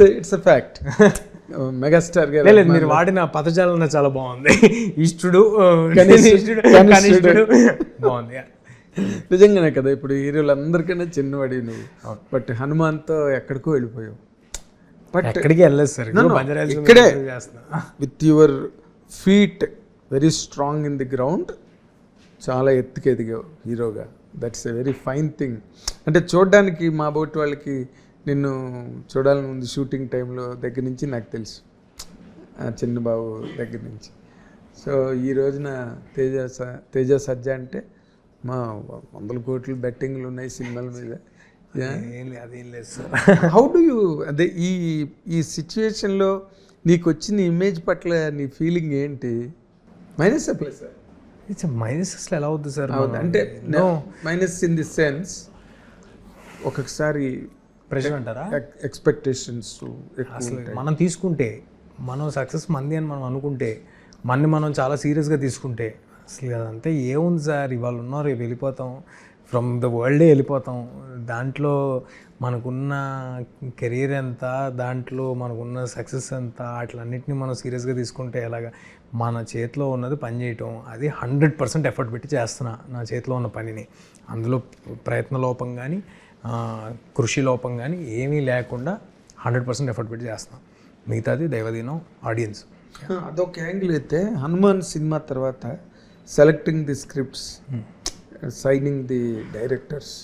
It's a fact megastar గారు లేదు మీరు వాడిన పదజాలన చాలా బాగుంది. ఇష్టుడు కనిష్ఠుడు. బాగుంది నిజంగానే కదా ఇప్పుడు హీరోలందరికన్నా చిన్నవాడి నువ్వు. బట్ హనుమాన్తో ఎక్కడికో వెళ్ళిపోయావు. బట్ ఎక్కడికి వెళ్ళలేదు సార్ ఇక్కడే. With your feet very strong in the ground చాలా ఎత్తుకు ఎదిగావు హీరోగా. That's a very fine thing అంటే చూడడానికి మా బోటి వాళ్ళకి నిన్ను చూడాలని ఉంది షూటింగ్ టైంలో దగ్గర నుంచి నాకు తెలుసు. ఆ చిన్న బాబు దగ్గర నుంచి. సో ఈ రోజున తేజ తేజ సజ్జ అంటే మా వందల కోట్లు బెట్టింగ్లు ఉన్నాయి సినిమాల మీద. Yeah. ఏం లేదు అదేం లేదు సార్. హౌ డు యూ అదే ఈ ఈ సిచ్యువేషన్లో నీకు వచ్చిన ఇమేజ్ పట్ల నీ ఫీలింగ్ ఏంటి? మైనస్ ప్లస్ ఇట్స్ మైనస్ అసలు ఎలా అవుతుంది సార్ అంటే మైనస్ ఇన్ ది సెన్స్ ఒక్కొక్కసారి ప్రెషర్ అంటారా? ఎక్స్పెక్టేషన్స్ అసలు మనం తీసుకుంటే మనం సక్సెస్ మంది అని మనం అనుకుంటే మనని మనం చాలా సీరియస్గా తీసుకుంటే అసలు అదంతా ఏముంది సార్? ఇవాళ ఉన్నారు రేపు వెళ్ళిపోతాం ఫ్రమ్ ద వరల్డే వెళ్ళిపోతాం. దాంట్లో మనకున్న కెరీర్ ఎంత దాంట్లో మనకున్న సక్సెస్ ఎంత అట్లన్నిటిని మనం సీరియస్గా తీసుకుంటే ఎలాగా? మన చేతిలో ఉన్నది పని చేయటం అది హండ్రెడ్ పర్సెంట్ ఎఫర్ట్ పెట్టి చేస్తున్నా నా చేతిలో ఉన్న పనిని. అందులో ప్రయత్న లోపం కానీ కృషి లోపం కానీ ఏమీ లేకుండా హండ్రెడ్ పర్సెంట్ ఎఫర్ట్ పెట్టి చేస్తున్నాం. మిగతాది దైవదీనం ఆడియన్స్. అదొక యాంగిల్ అయితే హనుమాన్ సినిమా తర్వాత selecting the scripts signing the directors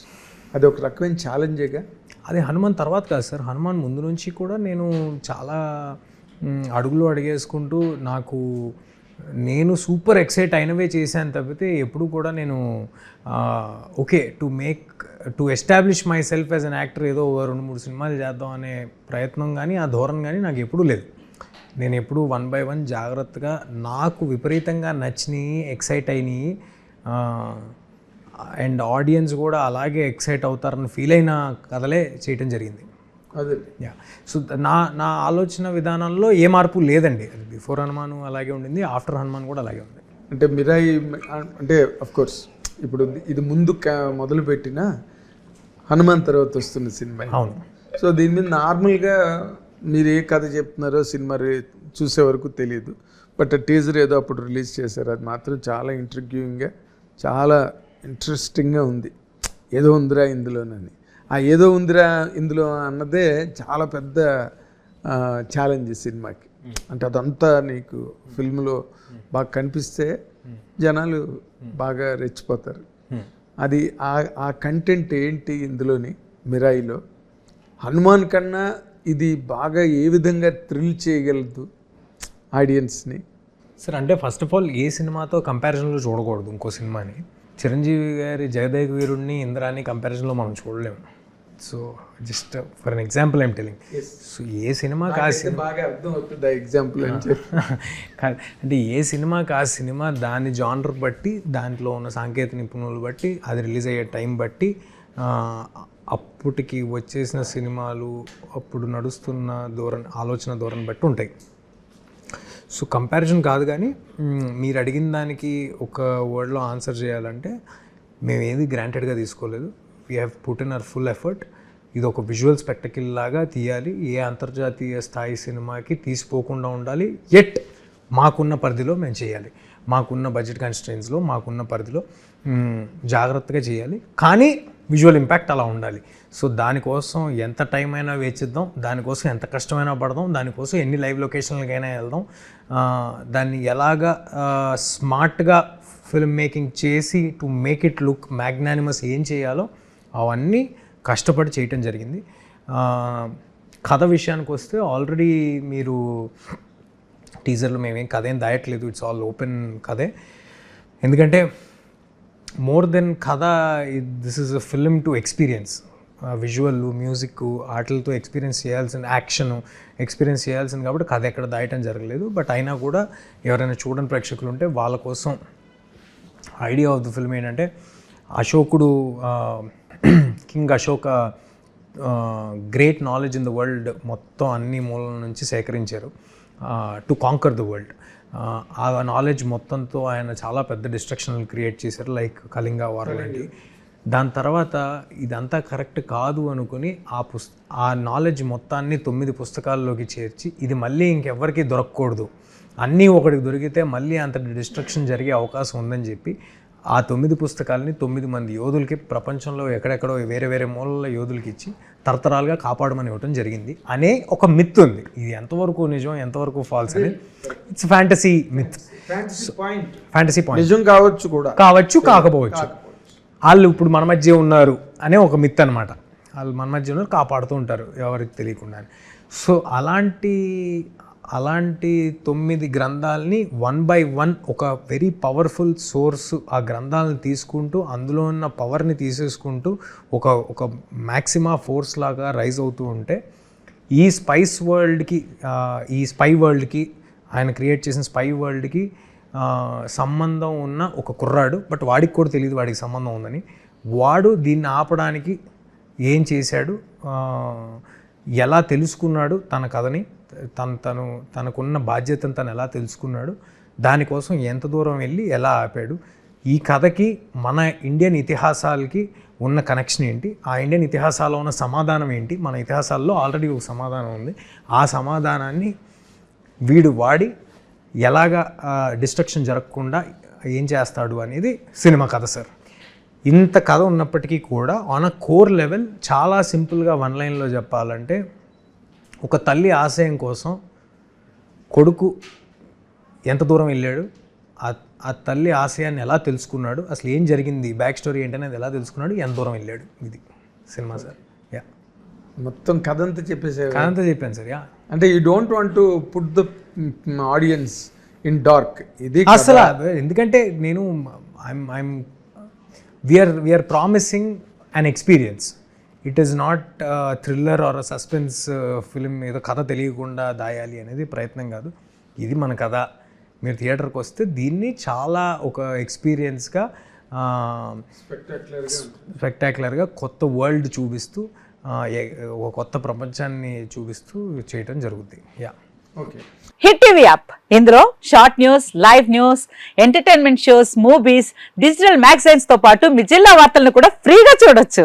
అది ఒక రకమైన ఛాలెంజేగా అది హనుమాన్ తర్వాత కాదు సార్. హనుమాన్ ముందు నుంచి కూడా నేను చాలా అడుగులు అడిగేసుకుంటూ నాకు నేను సూపర్ ఎక్సైట్ అయినవే చేశాను తప్పితే ఎప్పుడు కూడా నేను okay to make to establish myself as an actor ఏదో రెండు మూడు సినిమాలు చేద్దాం అనే ప్రయత్నం కానీ ఆ ధోరణి కానీ నాకు ఎప్పుడూ లేదు. నేను ఎప్పుడు వన్ బై వన్ జాగ్రత్తగా నాకు విపరీతంగా నచ్చినాయి ఎక్సైట్ అయినాయి అండ్ ఆడియన్స్ కూడా అలాగే ఎక్సైట్ అవుతారని ఫీల్ అయిన కథలే చేయటం జరిగింది. అదే. యా. సో నా నా ఆలోచన విధానంలో ఏ మార్పు లేదండి. అది బిఫోర్ హనుమాన్ అలాగే ఉండింది ఆఫ్టర్ హనుమాన్ కూడా అలాగే ఉంది. అంటే మిరాయి అంటే అఫ్ కోర్స్ ఇప్పుడు ఇది ముందు మొదలుపెట్టిన హనుమాన్ తర్వాత వస్తున్న సినిమా అవును. సో దీని మీద నార్మల్గా మీరు ఏ కథ చెప్తున్నారో సినిమా చూసే వరకు తెలియదు బట్ టీజర్ ఏదో అప్పుడు రిలీజ్ చేశారు. అది మాత్రం చాలా ఇంటర్వ్యూయింగ్గా చాలా ఇంట్రెస్టింగ్గా ఉంది. ఏదో ఉందిరా ఇందులోనని. ఆ ఏదో ఉందిరా ఇందులో అన్నదే చాలా పెద్ద ఛాలెంజ్ సినిమాకి. అంటే అదంతా నీకు ఫిల్మ్లో బాగా కనిపిస్తే జనాలు బాగా రెచ్చిపోతారు. అది ఆ ఆ కంటెంట్ ఏంటి ఇందులోని మిరాయిలో? హనుమాన్ కన్నా ఇది బాగా ఏ విధంగా థ్రిల్ చేయగలదు ఆడియన్స్ని సార్ అంటే ఫస్ట్ ఆఫ్ ఆల్ ఏ సినిమాతో కంపారిజన్లో చూడకూడదు ఇంకో సినిమాని. చిరంజీవి గారి జగదేక వీరుడిని ఇంద్రాని కంపారిజన్లో మనం చూడలేము. So just for an example I'm telling so ఏ సినిమాకి ఆ సినిమా బాగా అర్థం అవుతుంది ఎగ్జాంపుల్ అంటే ఏ సినిమాకి ఆ సినిమా దాని జానర్ బట్టి దాంట్లో ఉన్న సాంకేతిక నిపుణులు బట్టి అది రిలీజ్ అయ్యే టైం బట్టి అప్పటికి వచ్చేసిన సినిమాలు అప్పుడు నడుస్తున్న ధోరణి ఆలోచన ధోరణి బట్టి ఉంటాయి. సో కంపారిజన్ కాదు కానీ మీరు అడిగిన దానికి ఒక వర్డ్లో ఆన్సర్ చేయాలంటే మేము ఏది గ్రాంటెడ్గా తీసుకోలేదు. We have put in our full effort ఇది ఒక విజువల్ స్పెక్టకిల్ లాగా తీయాలి. ఏ అంతర్జాతీయ స్థాయి సినిమాకి తీసిపోకుండా ఉండాలి. ఎట్ మాకున్న పరిధిలో మేము చేయాలి. మాకున్న బడ్జెట్ కన్స్ట్రెయిన్స్లో మాకున్న పరిధిలో జాగ్రత్తగా చేయాలి. కానీ విజువల్ ఇంపాక్ట్ అలా ఉండాలి. సో దానికోసం ఎంత టైం అయినా వేచిద్దాం దానికోసం ఎంత కష్టమైనా పడదాం దానికోసం ఎన్ని లైవ్ లొకేషన్లకైనా వెళ్దాం. దాన్ని ఎలాగా స్మార్ట్గా ఫిల్మ్ మేకింగ్ చేసి to make it look magnanimous ఏం చేయాలో అవన్నీ కష్టపడి చేయటం జరిగింది. కథ విషయానికి వస్తే ఆల్రెడీ మీరు టీజర్లో మేమేం కథ ఏం దాయట్లేదు ఇట్స్ ఆల్ ఓపెన్ కథే. ఎందుకంటే మోర్ దెన్ కథ this is a film to experience visual music ఆటలతో ఎక్స్పీరియన్స్ చేయాల్సిన యాక్షన్ ఎక్స్పీరియన్స్ చేయాల్సింది కాబట్టి కథ ఎక్కడ దాయటం జరగలేదు. బట్ అయినా కూడా ఎవరైనా చూడని ప్రేక్షకులు ఉంటే వాళ్ళ కోసం ఐడియా ఆఫ్ ద ఫిల్మ్ ఏంటంటే అశోకుడు king Ashoka great knowledge in the world మొత్తం అన్ని మూలల నుంచి సేకరించారు. టు కాంకర్ ద వరల్డ్ ఆ నాలెడ్జ్ మొత్తంతో ఆయన చాలా పెద్ద డిస్ట్రక్షన్లు క్రియేట్ చేశారు లైక్ కళింగ వార్ లాంటి దాని తర్వాత ఇదంతా కరెక్ట్ కాదు అనుకుని ఆ పుస్ ఆ నాలెడ్జ్ మొత్తాన్ని తొమ్మిది పుస్తకాల్లోకి చేర్చి ఇది మళ్ళీ ఇంకెవ్వరికీ దొరకకూడదు. అన్నీ ఒకటికి దొరికితే మళ్ళీ అంత డిస్ట్రక్షన్ జరిగే అవకాశం ఉందని చెప్పి ఆ తొమ్మిది పుస్తకాలని తొమ్మిది మంది యోధులకి ప్రపంచంలో ఎక్కడెక్కడో వేరే వేరే మూలల యోధులకి ఇచ్చి తరతరాలుగా కాపాడమని ఇవ్వటం జరిగింది. అనే ఒక మిత్ ఉంది. ఇది ఎంతవరకు నిజం ఎంతవరకు ఫాల్స్ అని it's fantasy myth fantasy point నిజం కావచ్చు కూడా. కావచ్చు కాకపోవచ్చు. వాళ్ళు ఇప్పుడు మన మధ్య ఉన్నారు అనే ఒక మిత్ అనమాట వాళ్ళు మన మధ్య ఉన్నారు కాపాడుతూ ఉంటారు ఎవరికి తెలియకుండా సో అలాంటి అలాంటి తొమ్మిది గ్రంథాలని వన్ బై వన్ ఒక వెరీ పవర్ఫుల్ సోర్స్ ఆ గ్రంథాలను తీసుకుంటూ అందులో ఉన్న పవర్ని తీసేసుకుంటూ ఒక ఒక మ్యాక్సిమా ఫోర్స్ లాగా రైజ్ అవుతూ ఉంటే ఈ స్పైస్ వరల్డ్కి ఈ స్పై వరల్డ్కి ఆయన క్రియేట్ చేసిన స్పై వరల్డ్కి సంబంధం ఉన్న ఒక కుర్రాడు బట్ వాడికి కూడా తెలియదు వాడికి సంబంధం ఉందని వాడు దీన్ని ఆపడానికి ఏం చేశాడు? ఎలా తెలుసుకున్నాడు తన కథని? తను తను తనకున్న బాధ్యతను తను ఎలా తెలుసుకున్నాడు దానికోసం ఎంత దూరం వెళ్ళి ఎలా ఆపాడు ఈ కథకి మన ఇండియన్ ఇతిహాసాలకి ఉన్న కనెక్షన్ ఏంటి ఆ ఇండియన్ ఇతిహాసాల్లో ఉన్న సమాధానం ఏంటి మన ఇతిహాసాల్లో ఆల్రెడీ ఒక సమాధానం ఉంది. ఆ సమాధానాన్ని వీడు వాడి ఎలాగా డిస్ట్రక్షన్ జరగకుండా ఏం చేస్తాడు అనేది సినిమా కథ సార్ ఇంత కథ ఉన్నప్పటికీ కూడా ఆన్ అ కోర్ లెవెల్ చాలా సింపుల్గా వన్ లైన్లో చెప్పాలంటే ఒక తల్లి ఆశయం కోసం కొడుకు ఎంత దూరం వెళ్ళాడు ఆ తల్లి ఆశయాన్ని ఎలా తెలుసుకున్నాడు అసలు ఏం జరిగింది బ్యాక్ స్టోరీ ఏంటనేది ఎలా తెలుసుకున్నాడు ఎంత దూరం వెళ్ళాడు ఇది సినిమా సార్ యా మొత్తం కథ అంతా చెప్పేసే కాదంతా చెప్పాను సార్ యా అంటే you don't want to put the audience in dark ఇది అసలు ఎందుకంటే నేను I'm I'm we're we're promising an experience it is not thriller or suspense film ఏదో కథ తెలియకుండా దాయాలి అనేది ప్రయత్నం కాదు. ఇది మన కథ. మీరు థియేటర్కి వస్తే దీన్ని చాలా ఒక ఎక్స్పీరియన్స్గా స్పెక్టాక్యులర్గా కొత్త వరల్డ్ చూపిస్తూ ఒక కొత్త ప్రపంచాన్ని చూపిస్తూ చేయటం జరుగుద్ది. Yeah. Okay. Hit TV app. ఇందులో short news live news entertainment shows movies digital మ్యాగజైన్స్తో పాటు మీ జిల్లా వార్తలను కూడా ఫ్రీగా చూడొచ్చు.